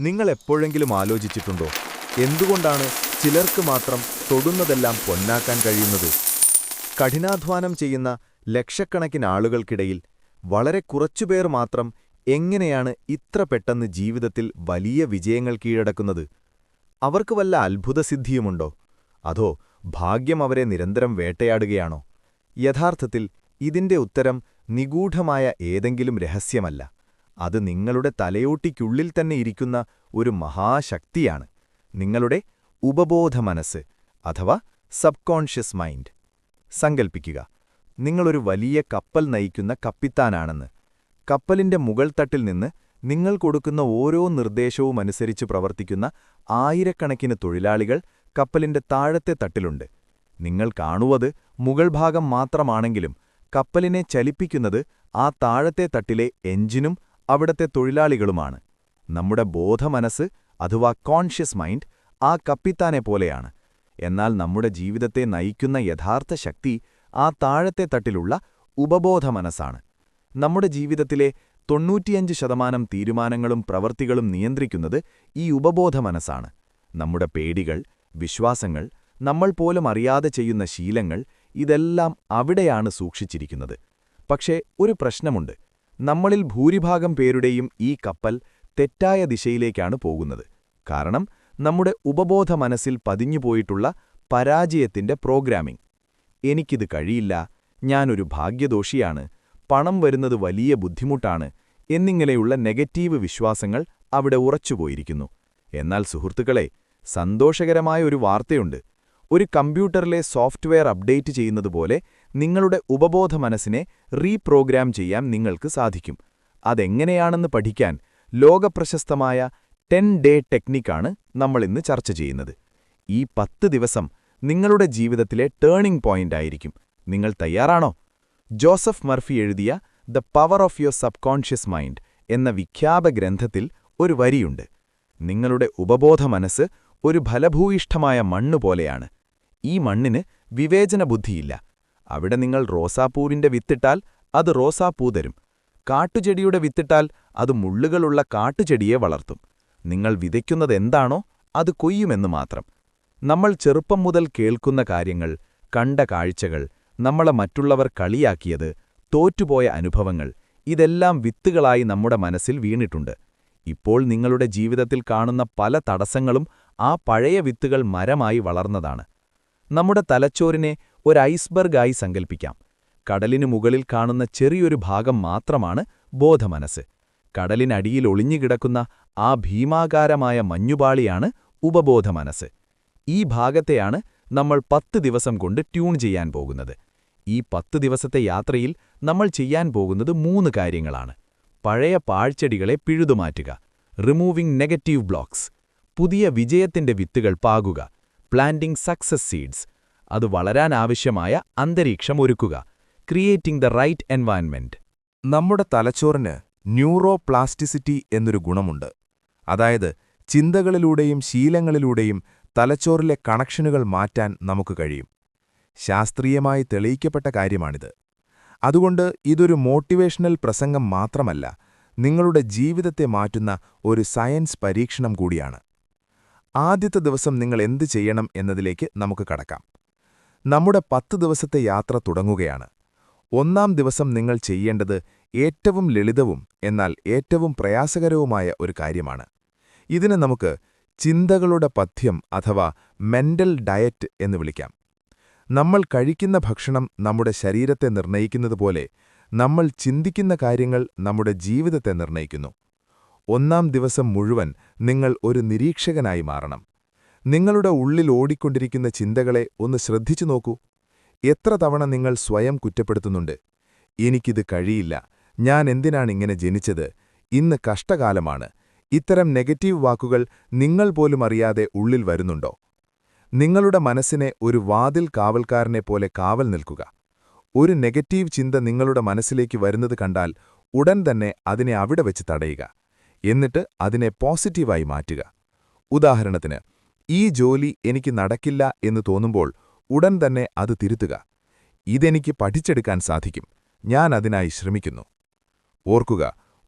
നിങ്ങൾ എപ്പോഴെങ്കിലും ആലോചിച്ചിട്ടുണ്ടോ? എന്തുകൊണ്ടാണ് ചിലർക്ക് മാത്രം തൊടുന്നതെല്ലാം പൊന്നാക്കാൻ കഴിയുന്നത്? കഠിനാധ്വാനം ചെയ്യുന്ന ലക്ഷക്കണക്കിന് ആളുകൾക്കിടയിൽ വളരെ കുറച്ചുപേർ മാത്രം എങ്ങനെയാണ് ഇത്ര പെട്ടെന്ന് ജീവിതത്തിൽ വലിയ വിജയങ്ങൾ കീഴടക്കുന്നത്? അവർക്ക് വല്ല അത്ഭുതസിദ്ധിയുമുണ്ടോ? അതോ ഭാഗ്യം അവരെ നിരന്തരം വേട്ടയാടുകയാണോ? യഥാർത്ഥത്തിൽ ഇതിന്റെ ഉത്തരം നിഗൂഢമായ ഏതെങ്കിലും രഹസ്യമല്ല. അത് നിങ്ങളുടെ തലയോട്ടിക്കുള്ളിൽ തന്നെ ഇരിക്കുന്ന ഒരു മഹാശക്തിയാണ്. നിങ്ങളുടെ ഉപബോധ മനസ്സ് അഥവാ സബ് കോൺഷ്യസ് മൈൻഡ്. സങ്കൽപ്പിക്കുക നിങ്ങളൊരു വലിയ കപ്പൽ നയിക്കുന്ന കപ്പിത്താനാണെന്ന്. കപ്പലിന്റെ മുകൾ തട്ടിൽ നിന്ന് നിങ്ങൾ കൊടുക്കുന്ന ഓരോ നിർദ്ദേശവും അനുസരിച്ച് പ്രവർത്തിക്കുന്ന ആയിരക്കണക്കിന് തൊഴിലാളികൾ കപ്പലിന്റെ താഴത്തെ തട്ടിലുണ്ട്. നിങ്ങൾ കാണുവത് മുകൾ ഭാഗം മാത്രമാണെങ്കിലും കപ്പലിനെ ചലിപ്പിക്കുന്നത് ആ താഴത്തെ തട്ടിലെ എഞ്ചിനും അവിടത്തെ തൊഴിലാളികളുമാണ്. നമ്മുടെ ബോധമനസ്സ് അഥവാ കോൺഷ്യസ് മൈൻഡ് ആ കപ്പിത്താനെ പോലെയാണ്. എന്നാൽ നമ്മുടെ ജീവിതത്തെ നയിക്കുന്ന യഥാർത്ഥ ശക്തി ആ താഴത്തെ തട്ടിലുള്ള ഉപബോധ മനസ്സാണ് നമ്മുടെ ജീവിതത്തിലെ തൊണ്ണൂറ്റിയഞ്ച് ശതമാനം തീരുമാനങ്ങളും പ്രവൃത്തികളും നിയന്ത്രിക്കുന്നത് ഈ ഉപബോധ മനസ്സാണ് നമ്മുടെ പേടികൾ വിശ്വാസങ്ങൾ നമ്മൾ പോലും അറിയാതെ ചെയ്യുന്ന ശീലങ്ങൾ ഇതെല്ലാം അവിടെയാണ് സൂക്ഷിച്ചിരിക്കുന്നത്. പക്ഷേ ഒരു പ്രശ്നമുണ്ട്. നമ്മളിൽ ഭൂരിഭാഗം പേരുടെയും ഈ കപ്പൽ തെറ്റായ ദിശയിലേക്കാണ് പോകുന്നത്. കാരണം നമ്മുടെ ഉപബോധ മനസ്സിൽ പതിഞ്ഞുപോയിട്ടുള്ള പരാജയത്തിന്റെ പ്രോഗ്രാമിംഗ്. എനിക്കിത് കഴിയില്ല ഞാനൊരു ഭാഗ്യദോഷിയാണ് പണം വരുന്നത് വലിയ ബുദ്ധിമുട്ടാണ് എന്നിങ്ങനെയുള്ള നെഗറ്റീവ് വിശ്വാസങ്ങൾ അവിടെ ഉറച്ചുപോയിരിക്കുന്നു. എന്നാൽ സുഹൃത്തുക്കളെ സന്തോഷകരമായ ഒരു വാർത്തയുണ്ട്. ഒരു കമ്പ്യൂട്ടറിലെ സോഫ്റ്റ്വെയർ അപ്ഡേറ്റ് ചെയ്യുന്നതുപോലെ നിങ്ങളുടെ ഉപബോധ മനസ്സിനെ റീപ്രോഗ്രാം ചെയ്യാൻ നിങ്ങൾക്ക് സാധിക്കും. അതെങ്ങനെയാണെന്ന് പഠിക്കാൻ ലോകപ്രശസ്തമായ ടെൻ ഡേ ടെക്നിക്കാണ് നമ്മളിന്ന് ചർച്ച ചെയ്യുന്നത്. ഈ പത്ത് ദിവസം നിങ്ങളുടെ ജീവിതത്തിലെ ടേണിംഗ് പോയിന്റ് ആയിരിക്കും. നിങ്ങൾ തയ്യാറാണോ? ജോസഫ് മർഫി എഴുതിയ the power of your subconscious mind എന്ന വിഖ്യാപ ഗ്രന്ഥത്തിൽ ഒരു വരിയുണ്ട്. നിങ്ങളുടെ ഉപബോധ മനസ്സ് ഒരു ഫലഭൂയിഷ്ഠമായ മണ്ണുപോലെയാണ് ഈ മണ്ണിന് വിവേചന ബുദ്ധിയില്ല അവിടെ നിങ്ങൾ റോസാപ്പൂവിന്റെ വിത്തിട്ടാൽ അത് റോസാപ്പൂ തരും. കാട്ടുചെടിയുടെ വിത്തിട്ടാൽ അത് മുള്ളുകളുള്ള കാട്ടുചെടിയെ വളർത്തും. നിങ്ങൾ വിതയ്ക്കുന്നതെന്താണോ അത് കൊയ്യുമെന്ന് മാത്രം. നമ്മൾ ചെറുപ്പം മുതൽ കേൾക്കുന്ന കാര്യങ്ങൾ കണ്ട കാഴ്ചകൾ നമ്മളെ മറ്റുള്ളവർ കളിയാക്കിയത് തോറ്റുപോയ അനുഭവങ്ങൾ ഇതെല്ലാം വിത്തുകളായി നമ്മുടെ മനസ്സിൽ വീണിട്ടുണ്ട്. ഇപ്പോൾ നിങ്ങളുടെ ജീവിതത്തിൽ കാണുന്ന പല തടസ്സങ്ങളും ആ പഴയ വിത്തുകൾ മരമായി വളർന്നതാണ്. നമ്മുടെ തലച്ചോറിനെ ഒരു ഐസ്ബർഗായി സങ്കൽപ്പിക്കാം. കടലിനു മുകളിൽ കാണുന്ന ചെറിയൊരു ഭാഗം മാത്രമാണ് ബോധമനസ്സ്. കടലിനടിയിൽ ഒളിഞ്ഞുകിടക്കുന്ന ആ ഭീമാകാരമായ മഞ്ഞുപാളിയാണ് ഉപബോധമനസ്സ്. ഈ ഭാഗത്തെയാണ് നമ്മൾ പത്ത് ദിവസം കൊണ്ട് ട്യൂൺ ചെയ്യാൻ പോകുന്നത്. ഈ പത്ത് ദിവസത്തെ യാത്രയിൽ നമ്മൾ ചെയ്യാൻ പോകുന്നത് മൂന്ന് കാര്യങ്ങളാണ്. പഴയ പാഴ്ചെടികളെ പിഴുതുമാറ്റുക. Removing negative blocks. പുതിയ വിജയത്തിന്റെ വിത്തുകൾ പാകുക. പ്ലാന്റിംഗ് സക്സസ് സീഡ്സ് അത് വളരാൻ ആവശ്യമായ അന്തരീക്ഷം ഒരുക്കുക. ക്രിയേറ്റിംഗ് ദ റൈറ്റ് എൻവയൺമെന്റ് നമ്മുടെ തലച്ചോറിന് ന്യൂറോ പ്ലാസ്റ്റിസിറ്റി എന്നൊരു ഗുണമുണ്ട്. അതായത് ചിന്തകളിലൂടെയും ശീലങ്ങളിലൂടെയും തലച്ചോറിലെ കണക്ഷനുകൾ മാറ്റാൻ നമുക്ക് കഴിയും. ശാസ്ത്രീയമായി തെളിയിക്കപ്പെട്ട കാര്യമാണിത്. അതുകൊണ്ട് ഇതൊരു മോട്ടിവേഷണൽ പ്രസംഗം മാത്രമല്ല നിങ്ങളുടെ ജീവിതത്തെ മാറ്റുന്ന ഒരു സയൻസ് പരീക്ഷണം കൂടിയാണ്. ആദ്യത്തെ ദിവസം നിങ്ങൾ എന്ത് ചെയ്യണം എന്നതിലേക്ക് നമുക്ക് കടക്കാം. നമ്മുടെ പത്ത് ദിവസത്തെ യാത്ര തുടങ്ങുകയാണ്. ഒന്നാം ദിവസം നിങ്ങൾ ചെയ്യേണ്ടത് ഏറ്റവും ലളിതവും എന്നാൽ ഏറ്റവും പ്രയാസകരവുമായ ഒരു കാര്യമാണ്. ഇതിനെ നമുക്ക് ചിന്തകളുടെ പഥ്യം അഥവാ മെന്റൽ ഡയറ്റ് എന്ന് വിളിക്കാം. നമ്മൾ കഴിക്കുന്ന ഭക്ഷണം നമ്മുടെ ശരീരത്തെ നിർണയിക്കുന്നതുപോലെ നമ്മൾ ചിന്തിക്കുന്ന കാര്യങ്ങൾ നമ്മുടെ ജീവിതത്തെ നിർണയിക്കുന്നു. ഒന്നാം ദിവസം മുഴുവൻ നിങ്ങൾ ഒരു നിരീക്ഷകനായി മാറണം. നിങ്ങളുടെ ഉള്ളിൽ ഓടിക്കൊണ്ടിരിക്കുന്ന ചിന്തകളെ ഒന്ന് ശ്രദ്ധിച്ചു നോക്കൂ. എത്ര തവണ നിങ്ങൾ സ്വയം കുറ്റപ്പെടുത്തുന്നുണ്ട്? എനിക്കിത് കഴിയില്ല. ഞാൻ എന്തിനാണിങ്ങനെ ജനിച്ചത്? ഇന്ന് കഷ്ടകാലമാണ്. ഇത്തരം നെഗറ്റീവ് വാക്കുകൾ നിങ്ങൾ പോലും അറിയാതെ ഉള്ളിൽ വരുന്നുണ്ടോ? നിങ്ങളുടെ മനസ്സിനെ ഒരു വാതിൽ കാവൽക്കാരനെ പോലെ കാവൽ നിൽക്കുക. ഒരു നെഗറ്റീവ് ചിന്ത നിങ്ങളുടെ മനസ്സിലേക്ക് വരുന്നത് കണ്ടാൽ ഉടൻ തന്നെ അതിനെ അവിടെ വെച്ച് തടയുക. എന്നിട്ട് അതിനെ പോസിറ്റീവായി മാറ്റുക. ഉദാഹരണത്തിന് ഈ ജോലി എനിക്ക് നടക്കില്ല എന്ന് തോന്നുമ്പോൾ ഉടൻ തന്നെ അത് തിരുത്തുക. ഇതെനിക്ക് പഠിച്ചെടുക്കാൻ സാധിക്കും. ഞാൻ അതിനായി ശ്രമിക്കുന്നു. ഓർക്കുക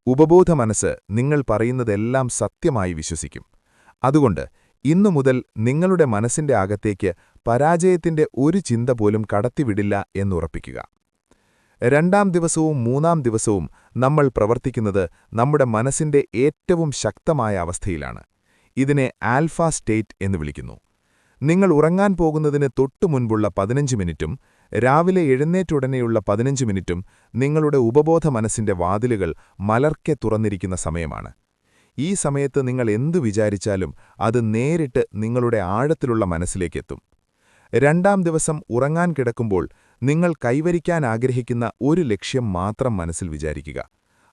ഉപബോധ മനസ്സ് നിങ്ങൾ പറയുന്നതെല്ലാം സത്യമായി വിശ്വസിക്കും. അതുകൊണ്ട് ഇന്നു മുതൽ നിങ്ങളുടെ മനസ്സിന്റെ അകത്തേക്ക് പരാജയത്തിന്റെ ഒരു ചിന്ത പോലും കടത്തിവിടില്ല എന്നുറപ്പിക്കുക. രണ്ടാം ദിവസവും മൂന്നാം ദിവസവും നമ്മൾ പ്രവർത്തിക്കുന്നത് നമ്മുടെ മനസ്സിന്റെ ഏറ്റവും ശക്തമായ അവസ്ഥയിലാണ്. ഇതിനെ ആൽഫ സ്റ്റേറ്റ് എന്ന് വിളിക്കുന്നു. നിങ്ങൾ ഉറങ്ങാൻ പോകുന്നതിന് തൊട്ടു മുൻപുള്ള പതിനഞ്ച് മിനിറ്റും രാവിലെ എഴുന്നേറ്റുടനെയുള്ള പതിനഞ്ച് മിനിറ്റും നിങ്ങളുടെ ഉപബോധ മനസ്സിന്റെ വാതിലുകൾ മലർക്കെ തുറന്നിരിക്കുന്ന സമയമാണ്. ഈ സമയത്ത് നിങ്ങൾ എന്തു വിചാരിച്ചാലും അത് നേരിട്ട് നിങ്ങളുടെ ആഴത്തിലുള്ള മനസ്സിലേക്കെത്തും. രണ്ടാം ദിവസം ഉറങ്ങാൻ കിടക്കുമ്പോൾ നിങ്ങൾ കൈവരിക്കാൻ ആഗ്രഹിക്കുന്ന ഒരു ലക്ഷ്യം മാത്രം മനസ്സിൽ വിചാരിക്കുക.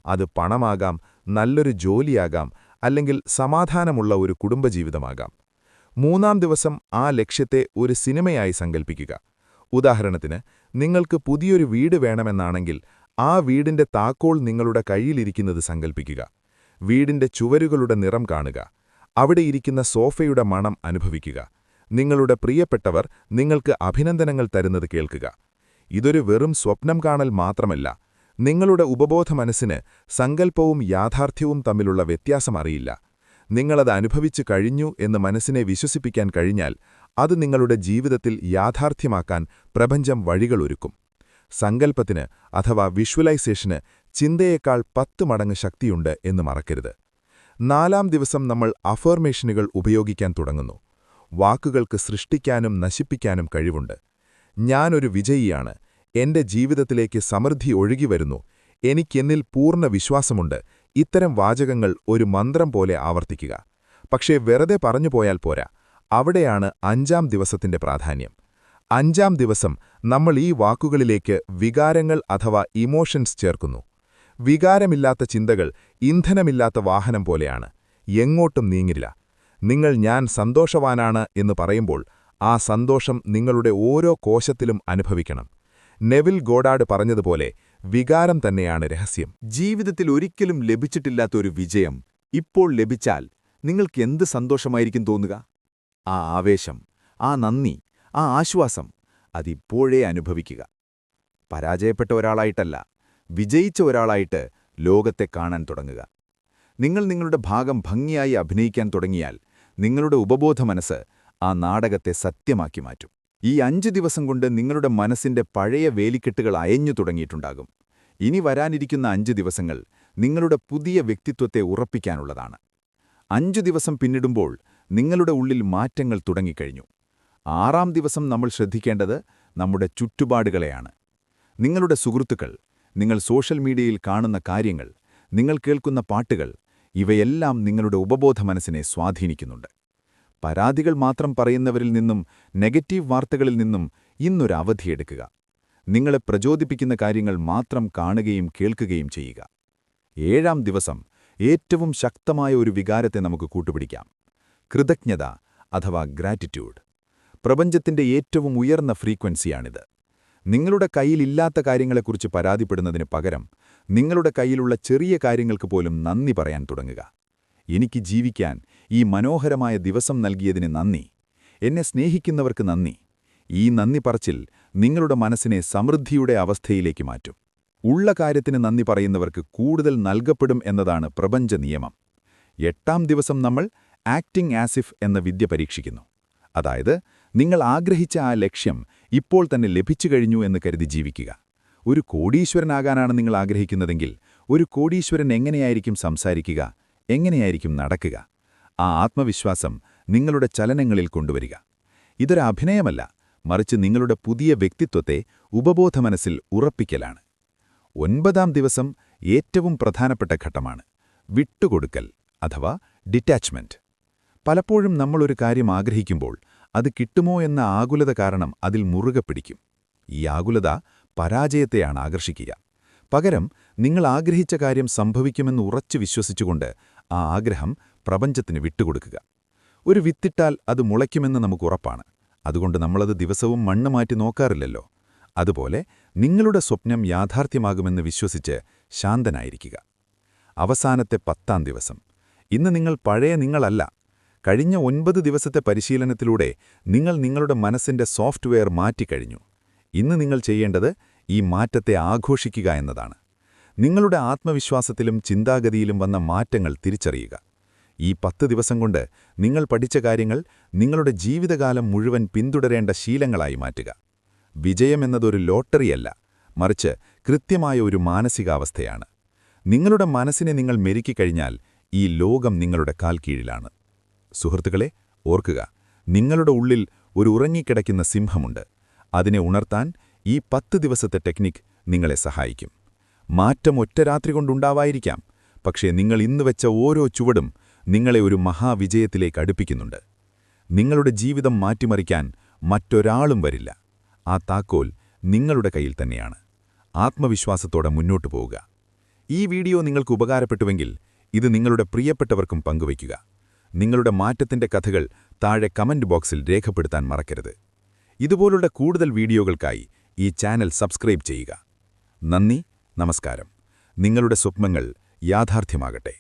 അത് പണമാകാം നല്ലൊരു ജോലിയാകാം അല്ലെങ്കിൽ സമാധാനമുള്ള ഒരു കുടുംബജീവിതമാകാം. മൂന്നാം ദിവസം ആ ലക്ഷ്യത്തെ ഒരു സിനിമയായി സങ്കൽപ്പിക്കുക. ഉദാഹരണത്തിന് നിങ്ങൾക്ക് പുതിയൊരു വീട് വേണമെന്നാണെങ്കിൽ ആ വീടിന്റെ താക്കോൾ നിങ്ങളുടെ കയ്യിലിരിക്കുന്നത് സങ്കൽപ്പിക്കുക. വീടിന്റെ ചുവരുകളുടെ നിറം കാണുക. അവിടെ ഇരിക്കുന്ന സോഫയുടെ മണം അനുഭവിക്കുക. നിങ്ങളുടെ പ്രിയപ്പെട്ടവർ നിങ്ങൾക്ക് അഭിനന്ദനങ്ങൾ തരുന്നത് കേൾക്കുക. ഇതൊരു വെറും സ്വപ്നം കാണൽ മാത്രമല്ല നിങ്ങളുടെ ഉപബോധ മനസ്സിന് സങ്കൽപ്പവും യാഥാർത്ഥ്യവും തമ്മിലുള്ള വ്യത്യാസം അറിയില്ല. നിങ്ങളത് അനുഭവിച്ചു കഴിഞ്ഞു എന്ന് മനസ്സിനെ വിശ്വസിപ്പിക്കാൻ കഴിഞ്ഞാൽ അത് നിങ്ങളുടെ ജീവിതത്തിൽ യാഥാർത്ഥ്യമാക്കാൻ പ്രപഞ്ചം വഴികളൊരുക്കും സങ്കല്പത്തിന് അഥവാ വിഷ്വലൈസേഷന് ചിന്തയേക്കാൾ പത്ത് മടങ്ങ് ശക്തിയുണ്ട് എന്ന് മറക്കരുത്. നാലാം ദിവസം നമ്മൾ അഫർമേഷനുകൾ ഉപയോഗിക്കാൻ തുടങ്ങുന്നു. വാക്കുകൾക്ക് സൃഷ്ടിക്കാനും നശിപ്പിക്കാനും കഴിവുണ്ട്. ഞാനൊരു വിജയിയാണ്. എന്റെ ജീവിതത്തിലേക്ക് സമൃദ്ധി ഒഴുകിവരുന്നു എനിക്കെന്നിൽ പൂർണ വിശ്വാസമുണ്ട്. ഇത്തരം വാചകങ്ങൾ ഒരു മന്ത്രം പോലെ ആവർത്തിക്കുക. പക്ഷേ വെറുതെ പറഞ്ഞു പോയാൽ പോരാ. അവിടെയാണ് അഞ്ചാം ദിവസത്തിന്റെ പ്രാധാന്യം. അഞ്ചാം ദിവസം നമ്മൾ ഈ വാക്കുകളിലേക്ക് വികാരങ്ങൾ അഥവാ ഇമോഷൻസ് ചേർക്കുന്നു. വികാരമില്ലാത്ത ചിന്തകൾ ഇന്ധനമില്ലാത്ത വാഹനം പോലെയാണ്. എങ്ങോട്ടും നീങ്ങില്ല. നിങ്ങൾ ഞാൻ സന്തോഷവാനാണ് എന്ന് പറയുമ്പോൾ ആ സന്തോഷം നിങ്ങളുടെ ഓരോ കോശത്തിലും അനുഭവിക്കണം. നെവിൽ ഗോഡാഡ് പറഞ്ഞതുപോലെ വികാരം തന്നെയാണ് രഹസ്യം. ജീവിതത്തിൽ ഒരിക്കലും ലഭിച്ചിട്ടില്ലാത്ത ഒരു വിജയം ഇപ്പോൾ ലഭിച്ചാൽ നിങ്ങൾക്ക് എന്ത് സന്തോഷമായിരിക്കും തോന്നുക? ആ ആവേശം ആ നന്ദി ആ ആശ്വാസം അതിപ്പോഴേ അനുഭവിക്കുക. പരാജയപ്പെട്ട ഒരാളായിട്ടല്ല വിജയിച്ച ഒരാളായിട്ട് ലോകത്തെ കാണാൻ തുടങ്ങുക. നിങ്ങൾ നിങ്ങളുടെ ഭാഗം ഭംഗിയായി അഭിനയിക്കാൻ തുടങ്ങിയാൽ നിങ്ങളുടെ ഉപബോധ മനസ്സ് ആ നാടകത്തെ സത്യമാക്കി മാറ്റും. ഈ അഞ്ച് ദിവസം കൊണ്ട് നിങ്ങളുടെ മനസ്സിന്റെ പഴയ വേലിക്കെട്ടുകൾ അയഞ്ഞു തുടങ്ങിയിട്ടുണ്ടാകും. ഇനി വരാനിരിക്കുന്ന അഞ്ച് ദിവസങ്ങൾ നിങ്ങളുടെ പുതിയ വ്യക്തിത്വത്തെ ഉറപ്പിക്കാനുള്ളതാണ്. അഞ്ചു ദിവസം പിന്നിടുമ്പോൾ നിങ്ങളുടെ ഉള്ളിൽ മാറ്റങ്ങൾ തുടങ്ങിക്കഴിഞ്ഞു. ആറാം ദിവസം നമ്മൾ ശ്രദ്ധിക്കേണ്ടത് നമ്മുടെ ചുറ്റുപാടുകളെയാണ്. നിങ്ങളുടെ സുഹൃത്തുക്കൾ നിങ്ങൾ സോഷ്യൽ മീഡിയയിൽ കാണുന്ന കാര്യങ്ങൾ നിങ്ങൾ കേൾക്കുന്ന പാട്ടുകൾ ഇവയെല്ലാം നിങ്ങളുടെ ഉപബോധ മനസ്സിനെ സ്വാധീനിക്കുന്നുണ്ട്. പരാതികൾ മാത്രം പറയുന്നവരിൽ നിന്നും നെഗറ്റീവ് വാർത്തകളിൽ നിന്നും ഇന്നൊരു അവധിയെടുക്കുക നിങ്ങളെ പ്രചോദിപ്പിക്കുന്ന കാര്യങ്ങൾ മാത്രം കാണുകയും കേൾക്കുകയും ചെയ്യുക. ഏഴാം ദിവസം ഏറ്റവും ശക്തമായ ഒരു വികാരത്തെ നമുക്ക് കൂട്ടുപിടിക്കാം. കൃതജ്ഞത അഥവാ ഗ്രാറ്റിറ്റ്യൂഡ് പ്രപഞ്ചത്തിന്റെ ഏറ്റവും ഉയർന്ന ഫ്രീക്വൻസിയാണിത്. നിങ്ങളുടെ കയ്യിലില്ലാത്ത കാര്യങ്ങളെക്കുറിച്ച് പരാതിപ്പെടുന്നതിന് പകരം നിങ്ങളുടെ കയ്യിലുള്ള ചെറിയ കാര്യങ്ങൾക്ക് പോലും നന്ദി പറയാൻ തുടങ്ങുക. എനിക്ക് ജീവിക്കാൻ ഈ മനോഹരമായ ദിവസം നൽകിയതിന് നന്ദി. എന്നെ സ്നേഹിക്കുന്നവർക്ക് നന്ദി. ഈ നന്ദി പറച്ചിൽ നിങ്ങളുടെ മനസ്സിനെ സമൃദ്ധിയുടെ അവസ്ഥയിലേക്ക് മാറ്റും. ഉള്ള കാര്യത്തിന് നന്ദി പറയുന്നവർക്ക് കൂടുതൽ നൽകപ്പെടും എന്നതാണ് പ്രപഞ്ച നിയമം. എട്ടാം ദിവസം നമ്മൾ ആക്ടിംഗ് ആസിഫ് എന്ന വിദ്യ പരീക്ഷിക്കുന്നു. അതായത് നിങ്ങൾ ആഗ്രഹിച്ച ആ ലക്ഷ്യം ഇപ്പോൾ തന്നെ ലഭിച്ചു കഴിഞ്ഞു എന്ന് കരുതി ജീവിക്കുക. ഒരു കോടീശ്വരനാകാനാണ് നിങ്ങൾ ആഗ്രഹിക്കുന്നതെങ്കിൽ ഒരു കോടീശ്വരൻ എങ്ങനെയായിരിക്കും സംസാരിക്കുക? എങ്ങനെയായിരിക്കും നടക്കുക? ആ ആത്മവിശ്വാസം നിങ്ങളുടെ ചലനങ്ങളിൽ കൊണ്ടുവരിക. ഇതൊരു അഭിനയമല്ല മറിച്ച് നിങ്ങളുടെ പുതിയ വ്യക്തിത്വത്തെ ഉപബോധമനസ്സിൽ ഉറപ്പിക്കലാണ്. ഒൻപതാം ദിവസം ഏറ്റവും പ്രധാനപ്പെട്ട ഘട്ടമാണ് വിട്ടുകൊടുക്കൽ അഥവാ ഡിറ്റാച്ച്മെന്റ്. പലപ്പോഴും നമ്മളൊരു കാര്യം ആഗ്രഹിക്കുമ്പോൾ അത് കിട്ടുമോ എന്ന ആകുലത കാരണം അതിൽ മുറുകെ പിടിക്കും. ഈ ആകുലത പരാജയത്തെയാണ് ആകർഷിക്കുക. പകരം നിങ്ങൾ ആഗ്രഹിച്ച കാര്യം സംഭവിക്കുമെന്ന് ഉറച്ചു വിശ്വസിച്ചുകൊണ്ട് ആ ആഗ്രഹം പ്രപഞ്ചത്തിന് വിട്ടുകൊടുക്കുക. ഒരു വിത്തിട്ടാൽ അത് മുളയ്ക്കുമെന്ന് നമുക്ക് ഉറപ്പാണ്. അതുകൊണ്ട് നമ്മളത് ദിവസവും മണ്ണ് മാറ്റി നോക്കാറില്ലല്ലോ. അതുപോലെ നിങ്ങളുടെ സ്വപ്നം യാഥാർത്ഥ്യമാകുമെന്ന് വിശ്വസിച്ച് ശാന്തനായിരിക്കുക. അവസാനത്തെ പത്താം ദിവസം. ഇന്ന് നിങ്ങൾ പഴയ നിങ്ങളല്ല. കഴിഞ്ഞ ഒൻപത് ദിവസത്തെ പരിശീലനത്തിലൂടെ നിങ്ങൾ നിങ്ങളുടെ മനസ്സിന്റെ സോഫ്റ്റ്വെയർ മാറ്റിക്കഴിഞ്ഞു. ഇന്ന് നിങ്ങൾ ചെയ്യേണ്ടത് ഈ മാറ്റത്തെ ആഘോഷിക്കുക എന്നതാണ്. നിങ്ങളുടെ ആത്മവിശ്വാസത്തിലും ചിന്താഗതിയിലും വന്ന മാറ്റങ്ങൾ തിരിച്ചറിയുക. ഈ പത്ത് ദിവസം കൊണ്ട് നിങ്ങൾ പഠിച്ച കാര്യങ്ങൾ നിങ്ങളുടെ ജീവിതകാലം മുഴുവൻ പിന്തുടരേണ്ട ശീലങ്ങളായി മാറ്റുക. വിജയമെന്നതൊരു ലോട്ടറിയല്ല മറിച്ച് കൃത്യമായ ഒരു മാനസികാവസ്ഥയാണ്. നിങ്ങളുടെ മനസ്സിനെ നിങ്ങൾ മെരുക്കിക്കഴിഞ്ഞാൽ ഈ ലോകം നിങ്ങളുടെ കാൽ കീഴിലാണ്. സുഹൃത്തുക്കളെ ഓർക്കുക നിങ്ങളുടെ ഉള്ളിൽ ഒരു ഉറങ്ങിക്കിടക്കുന്ന സിംഹമുണ്ട്. അതിനെ ഉണർത്താൻ ഈ പത്ത് ദിവസത്തെ ടെക്നിക് നിങ്ങളെ സഹായിക്കും. മാറ്റം ഒറ്റ രാത്രി കൊണ്ടുണ്ടാവായിരിക്കാം പക്ഷേ നിങ്ങൾ ഇന്ന് വെച്ച ഓരോ ചുവടും നിങ്ങളെ ഒരു മഹാവിജയത്തിലേക്ക് അടുപ്പിക്കുന്നുണ്ട്. നിങ്ങളുടെ ജീവിതം മാറ്റിമറിക്കാൻ മറ്റൊരാളും വരില്ല. ആ താക്കോൽ നിങ്ങളുടെ കയ്യിൽ തന്നെയാണ്. ആത്മവിശ്വാസത്തോടെ മുന്നോട്ട് പോവുക. ഈ വീഡിയോ നിങ്ങൾക്ക് ഉപകാരപ്പെട്ടുവെങ്കിൽ ഇത് നിങ്ങളുടെ പ്രിയപ്പെട്ടവർക്കും പങ്കുവയ്ക്കുക. നിങ്ങളുടെ മാറ്റത്തിന്റെ കഥകൾ താഴെ കമന്റ് ബോക്സിൽ രേഖപ്പെടുത്താൻ മറക്കരുത്. ഇതുപോലുള്ള കൂടുതൽ വീഡിയോകൾക്കായി ഈ ചാനൽ സബ്സ്ക്രൈബ് ചെയ്യുക. നന്ദി. നമസ്കാരം. നിങ്ങളുടെ സ്വപ്നങ്ങൾ യാഥാർത്ഥ്യമാകട്ടെ.